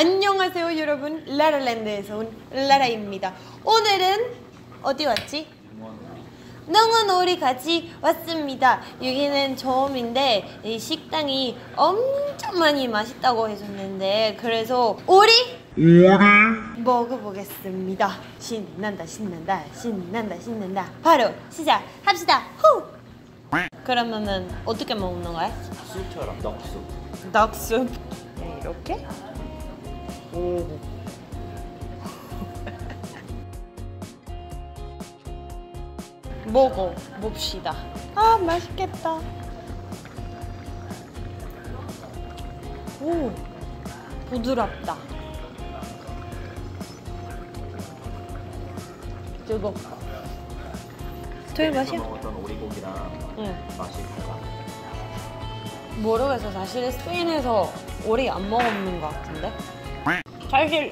안녕하세요 여러분. 라라랜드에서 온 라라입니다. 오늘은 어디 왔지? 능원오리 같이 왔습니다. 여기는 처음인데 이 식당이 엄청 많이 맛있다고 해줬는데 그래서 오리 먹어보겠습니다. 신난다 신난다 신난다 신난다. 바로 시작합시다. 후! 그러면은 어떻게 먹는 거야? 술처럼 닭숲 네, 이렇게 오. 먹어 봅시다. 아 맛있겠다. 오 부드럽다. 뜨겁다. 되게 맛이야 먹었던 오리고기랑 응. 맛이 달라 모르겠어. 사실 스페인에서 오리 안 먹었는 것 같은데. 사실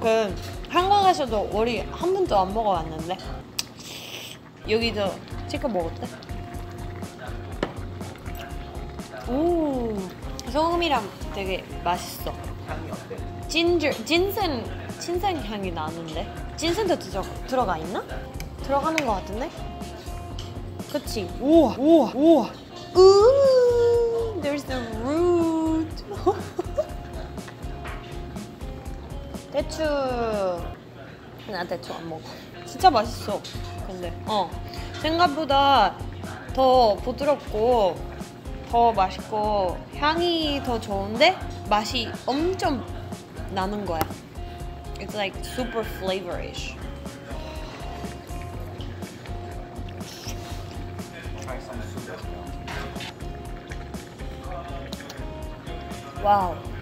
그 한국에서도 오리 한 번도 안 먹어봤는데 여기도 치킨 먹었대. 오 소금이랑 되게 맛있어. 향이 어때? 진저 진생 진생 향이 나는데 진생도 들어 들어가 있나? 들어가는 것 같은데? 그치? 우와 우와 우와 우 there's the root 대추 나 대추 안 먹어. 진짜 맛있어. 근데. 어. 생각보다 더 부드럽고 더 맛있고 향이 더 좋은데 맛이 엄청 나는 거야. It's like super flavorish. 와우 어때?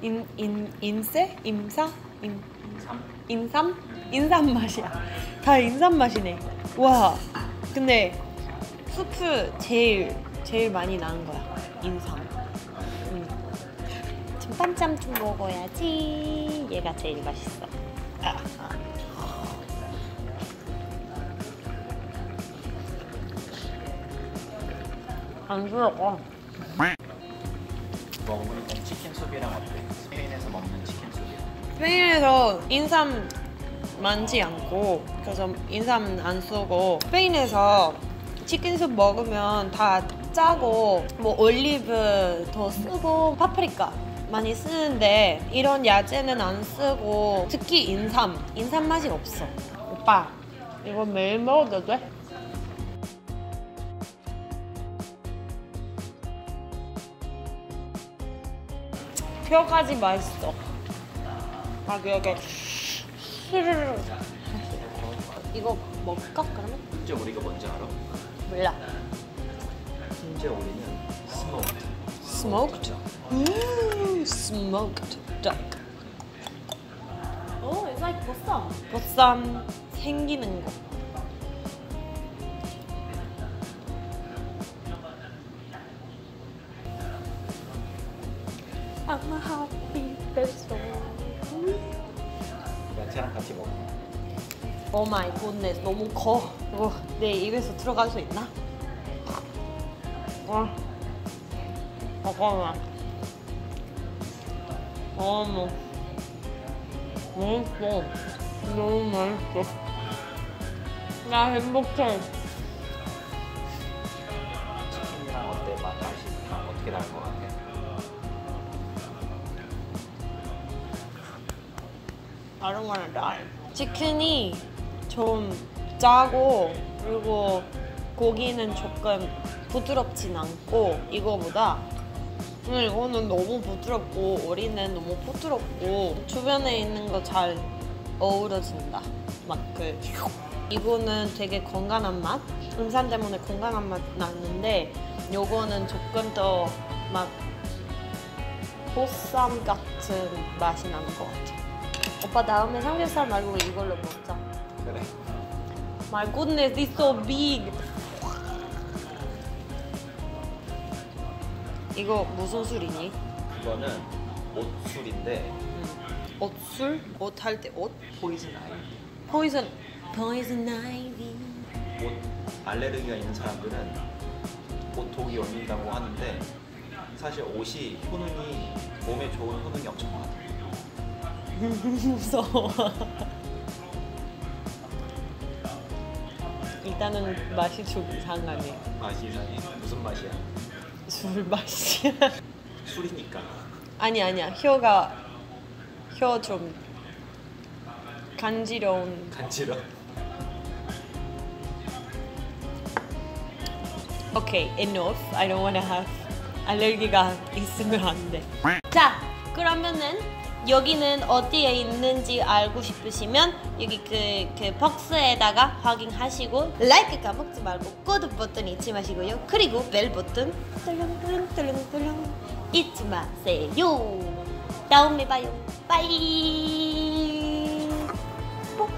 인, 인, 인세? 임사? 임, 인삼? 인삼? 인삼 맛이야. 다 인삼 맛이네. 와. 근데 수프 제일 제일 많이 나는 거야. 인삼. 음. 짬짬 좀 먹어야지. 얘가 제일 맛있어. 아, 아. 안 들어가. 먹으니까 치킨 수프랑 어때? 스페인에서 먹는 치킨 수프랑 스페인에서 인삼 많지 않고 그래서 인삼 안 쓰고 스페인에서 치킨 숲 먹으면 다 짜고 뭐 올리브 더 쓰고 파프리카 많이 쓰는데 이런 야채는 안 쓰고 특히 인삼 인삼 맛이 없어 오빠 이거 매일 먹어도 돼? 뼈까지 맛있어. 막 이렇게 스르르 이거 먹을까 그러면? 진짜 우리가 뭔지 알아? 몰라. 우리는 스모크 smoked 음 smoked duck. Oh, it's like bossam. 보쌈 생기는 거 I'm a happy person. 야채랑 같이 먹어. 오 마이 굿네스 너무 커. 이거 내 입에서 들어갈 수 있나? 와 잠깐만 어머. 맛있어 너무 맛있어. 나 행복해. 치킨이랑 어때? 맛 맛이 어떻게 다른 것 같아? 다른 거는 다 치킨이 좀 짜고 그리고 고기는 조금 부드럽진 않고 이거보다 근데 이거는 너무 부드럽고 오리는 너무 부드럽고 주변에 있는 거 잘 어우러진다 막그 이거는 되게 건강한 맛? 음산 때문에 건강한 맛 나는데 요거는 조금 더 막 보쌈 같은 맛이 나는 것 같아 오빠 다음에 삼겹살 말고 이걸로 먹자. 그래 My goodness, it's so big. 이거 무슨 술이니? 이거는 옷술인데 옷술? 옷 할 때 옷? 포이즌 아이 포이즌. 포이즌 아이비. 옷 알레르기가 있는 사람들은 옷 독이 올린다고 하는데 사실 옷이 효능이 몸에 좋은 효능이 엄청 많아요. 무서워. 일단은 맛이 좀 이상하네. 맛이 이상해. 무슨 맛이야? 술 맛이야. 술이니까. 아니 아니야. 혀가 혀 좀 간지러운. 간지러. 오케이, enough. I don't wanna have 알레르기가 있으면 안 돼. 자, 그러면은 여기는 어디에 있는지 알고 싶으시면 여기 그, 그 박스에다가 확인하시고 라이크 까먹지 말고 구독 버튼 잊지 마시고요. 그리고 벨 버튼 뚫렁뚫렁뚫렁뚫렁 잊지 마세요. 다음에 봐요. 빠이. 뽀.